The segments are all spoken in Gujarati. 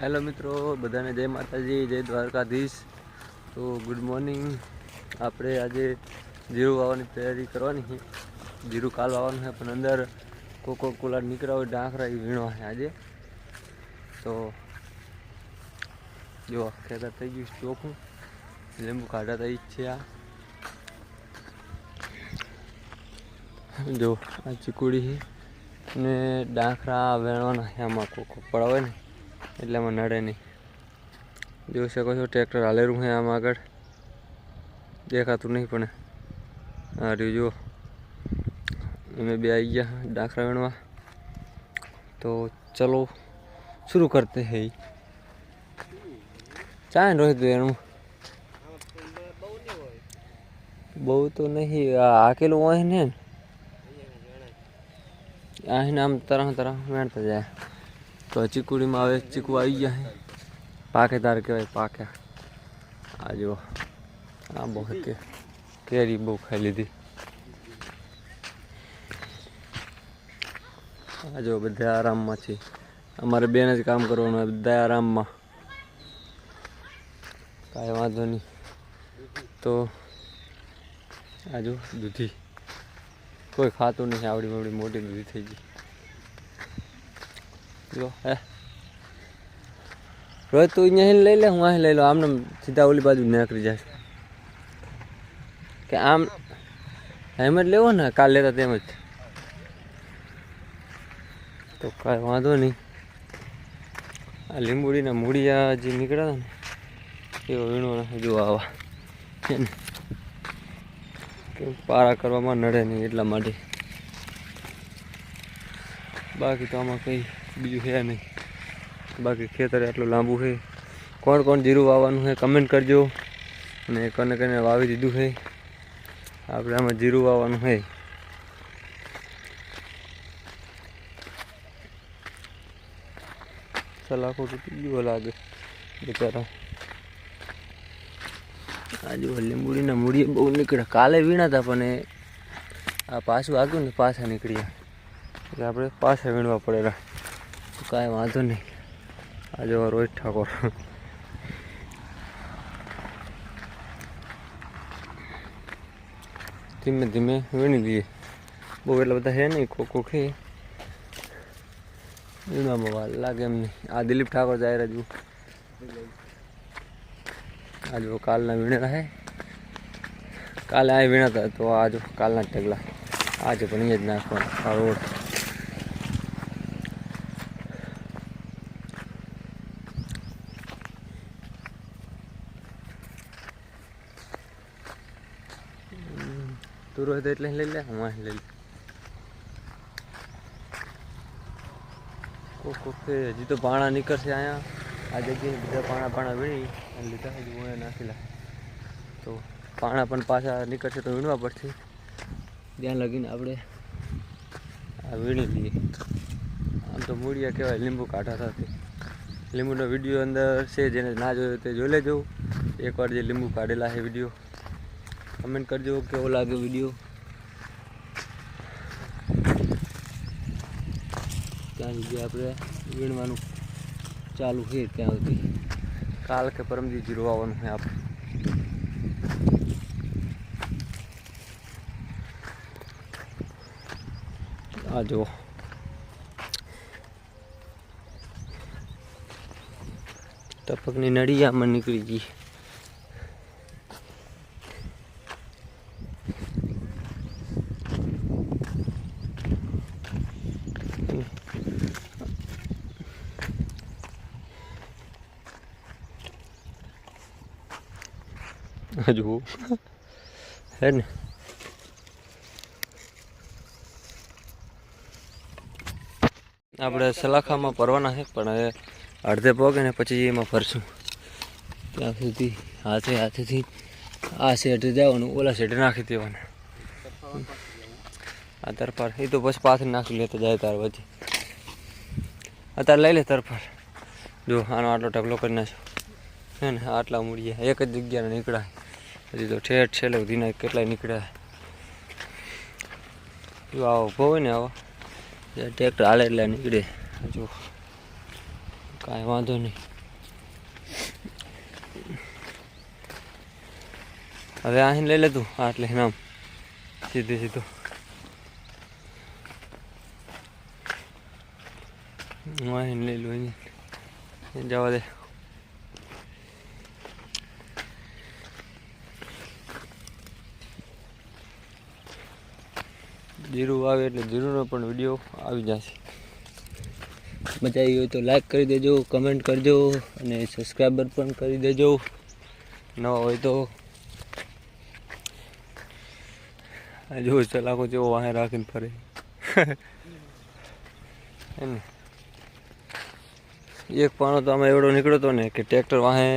હેલો મિત્રો, બધાને જય માતાજી, જય દ્વારકાધીશ. તો ગુડ મોર્નિંગ આપણે આજે જીરું વાવવાની તૈયારી કરવાની છે. જીરું કાલ વાવવાનું છે, પણ અંદર કોકો કોલા નીકળ્યા હોય ડાંખરા એ વીણવા છે આજે. તો જો ખેતર થઈ ગયું ચોખ્ખું. લીંબુ કાઢા થઈ છે આ. જો આ ચીકુડી છે ને ડાંખરા વેણવાના આમાં કોકો પડાવે ને. એટલે એમાં નડે નહીં. જોઈ શકો છો, ટ્રેક્ટર હાલેરું છે આમ આગળ. દેખાતું નહીં પણ. આ રહ્યું, જુઓ. અમે બે આવી ગયા ડાખરા વીણવા. તો ચલો, શરૂ કરતે હે ચાય રોહિત એનું. બહુ તો નહીં આકેલું હોય ને. અહીં આમ તરહ તરહ વેણતા જાય. તો ચીકુડીમાં આવે ચીકુ આવી ગયા છે પાકેદાર કહેવાય પાક્યા આ જુઓ. આ બહુ કે, કેરી બહુ ખાઈ લીધી. આ જો બધા આરામમાં છે. અમારે બેન જ કામ કરવાનું હોય, બધા આરામમાં. કાંઈ વાંધો નહીં. તો, આ જો દૂધી. કોઈ ખાતું નહીં આવડી બવડી મોટી દૂધી થઈ ગઈ. જો રોજ તું અહીંયા લઈ લે, હું અહીં લઈ લો આમને સીધા ઓલી બાજુ નીકળી જાય. કે આમ, એમ જ લેવો ને, કાલ લેતા તેમ જ. તો કાંઈ વાંધો નહીં. આ લીંબુડીના મૂળિયા જે નીકળ્યા હતા ને, એવો વીણો જો આવા. કે પારા કરવામાં નડે નહીં એટલા માટે. બાકી તો આમાં કંઈ બીજું છે નહીં. બાકી ખેતર આટલું લાંબુ છે. કોણ કોણ જીરું વાવવાનું છે કમેન્ટ કરજો. અને કને કને વાવી દીધું છે. આપણે આમાં જીરું વાવવાનું છે. સલાખો તૂટી ગયો લાગે. બિચારા. આજુ લીંબુડીના મૂડીએ બહુ નીકળ્યા. કાલે વીણા હતા પણ આ પાછું આવ્યું ને પાછા નીકળ્યા. એટલે આપણે પાછા વીણવા પડેલા. કાંઈ વાંધો નહીં. આજે રોહિત ઠાકોર. ધીમે ધીમે વીણી લઈએ બહુ એટલા બધા છે નહીં, કોકો ખે વીણવામાં વાર લાગે એમ નહીં. આ દિલીપ ઠાકોર જાય રાજુ આજે કાલના વીણેલા હે. કાલે આ વીણાતા તો આ કાલના જ ઢગલા. આજે પણ અહીંયા જ નાખવાના. આ રોડ. તું હતો એટલે લઈ લે હું અહીં લઈ લે કોક હજી તો પાણા નીકળશે અહીંયા આ જગ્યાએ બધા પાણા પાણા વીણી અને લીધા હજી હું નાખેલા તો પાણા પણ પાછા નીકળશે તો વીણવા પડશે ત્યાં લગીને આપણે આ વીણી લઈએ આમ તો મૂળિયા કહેવાય લીંબુ કાઢા સાથે લીંબુનો વીડિયો અંદર છે જેને ના જોયો તે જોઈ લેજો એકવાર જે લીંબુ કાઢેલા છે વીડિયો કમેન્ટ કરજો કેવો લાગ્યો વીડિયો ત્યાં સુધી આપણે વીણવાનું ચાલુ છે ત્યાં સુધી. કાલ કે પરમદી જીરો આવવાનું છે આપણે આ જુઓ ટપકની નળી આમાં નીકળી ગઈ. હજુ હે ને? આપણે સલાખામાં ભરવાના છે, પણ હવે અડધે પગ ને પછી એમાં ફરશું. ત્યાં સુધી હાથે હાથેથી આ શેઠે જવાનું, ઓલા શેઠે નાખી દેવાના. આ તરફાર. એ તો પછી પાછળ નાખી લેતો જાય તાર વચ્ચે. અત્યારે લઈ લે તરફાર. જો, આનો આટલો ઢગલો કરી નાખ્યો. હે ને, આટલા મૂળીએ એક જ જગ્યાને નીકળાય. હજી તો ઠેઠ છેલ્લે સુધીના કેટલાય નીકળ્યા. જો આવો ઊભો હોય ને આવો. ટ્રેક્ટર હાલે એટલે નીકળે. જો, કાંઈ વાંધો નહીં. હવે અહીં લઈ લેતું. આટલે નામ સીધું સીધું. અહીં લઈ લઉં જવા દે. જીરું આવે એટલે જીરુંનો પણ વીડિયો આવી જશે. મજા આવી હોય તો લાઈક કરી દેજો કમેન્ટ કરજો અને સબસ્ક્રાઈબર પણ કરી દેજો. ન હોય તો આ જો ચલાકો જેવો વાહે રાખીને ફરે. એમ એક પાણો તો આમાં એવડો નીકળ્યો હતો ને કે ટ્રેક્ટર વાહે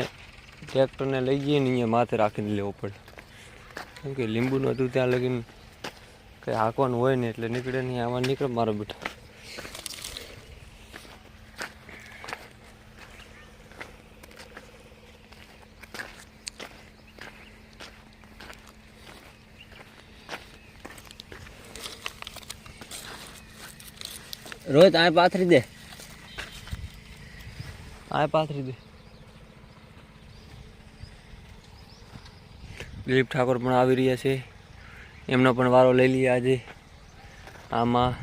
ટ્રેક્ટરને લઈ જઈએ ને અહીંયા માથે રાખીને લેવો પડે. કેમ કે લીંબુનું હતું ત્યાં લગીને કંઈ હાંકવાનું હોય નહીં એટલે નીકળે નહીં આમાં નીકળે મારો બેટા. રોહિત આ પાથરી દે. આ પાથરી દે. દિલીપ ઠાકોર પણ આવી રહ્યા છે. એમનો પણ વારો લઈ લઈએ આજે. આમાં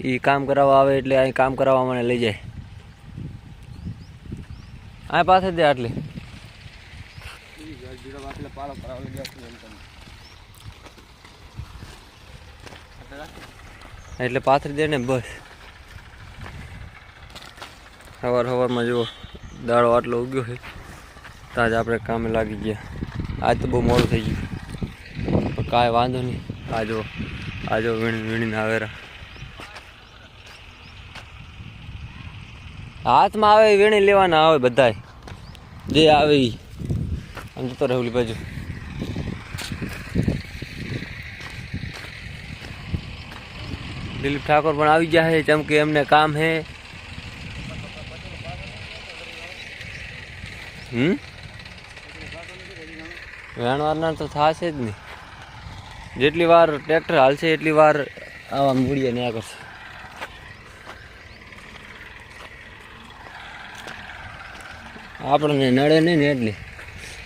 એ કામ કરાવવા આવે એટલે અહીં કામ કરાવવા મને લઈ જાય. આ પાસે દે આટલે. એટલે પાથરી દે ને બસ. સવાર સવારમાં જુઓ, દાડો આટલો ઉગ્યો છે. ત્યાં જ આપણે કામે લાગી ગયા. આજ તો બહુ મોડું થઈ ગયું. પણ કાંઈ વાંધો નહીં. આ જો આ જો વીણી, વીણીને આવેરા હાથમાં આવે, વીણી લેવાના આવે બધાય. જે આવે એ આમ જતો રહે ઓલી બાજુ. દિલીપ ઠાકોર પણ આવી ગયા છે, જેમ કે એમને કામ હે. હમ? વેણવારના તો થશે જ નહીં. જેટલી વાર ટ્રેક્ટર હાલશે, એટલી વાર આવા મૂળીએ ન્યા કરશે. આપણને નડે નહીં ને એટલી.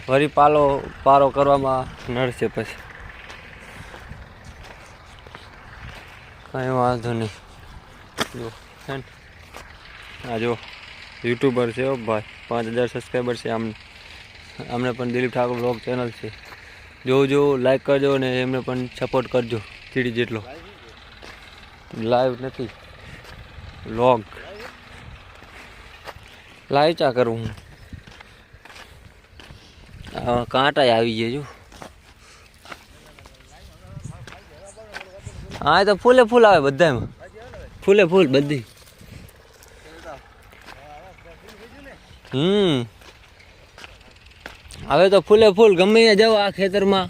વરી પાલો પારો કરવામાં નડશે પછી. કંઈ વાંધો નહીં. જો આ જો યુટ્યુબર છે ભાઈ. પાંચ હજાર સબસ્ક્રાઈબર છે આમને. અમને પણ દિલીપ ઠાકોર બ્લોગ ચેનલ છે. જોજો લાઈક કરજો અને એમને પણ સપોર્ટ કરજો ચીડી જેટલો. લાઈવ નથી. બ્લોગ લાઈવ ચા કરું હું? કાંટા આવી ગયા જો. હા તો ફૂલે ફૂલ આવે બધામાં ફૂલે ફૂલ બધી. હમ. હવે તો ફૂલે ફૂલ ગમે જાઓ આ ખેતરમાં.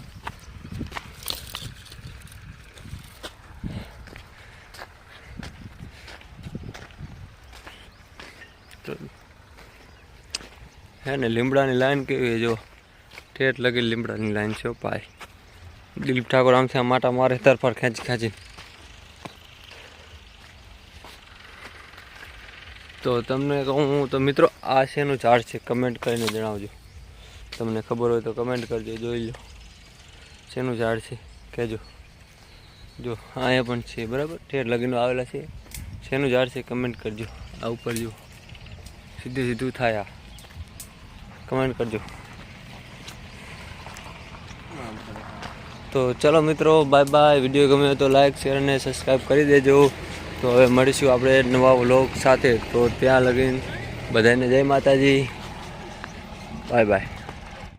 હે ને, લીમડાની લાઈન કેવી જો. ઠેઠ લગી લીમડાની લાઈન છે, પાય. દિલીપ ઠાકોર આમથી આમ માટા મારે તરફર ખેંચી ખેંચી. તો તમને કહું તો મિત્રો, આ શેનું ઝાડ છે, કમેન્ટ કરીને જણાવજો. તમને ખબર હોય તો કમેન્ટ કરજો, જોઈ લો. શેનું ઝાડ છે? કહેજો. જો, અહીંયા પણ છે, બરાબર? ઠેર લગીનો આવેલા છે. શેનું ઝાડ છે કમેન્ટ કરજો. આ ઉપર જો. સીધું સીધું થાય આ. કમેન્ટ કરજો. તો ચલો મિત્રો બાય બાય વીડિયો ગમે તો લાઈક શેર અને સબસ્ક્રાઈબ કરી દેજો. તો હવે મળીશું આપણે નવા વ્લોગ સાથે. તો ત્યાં લગીને બધાને જય માતાજી. Bye bye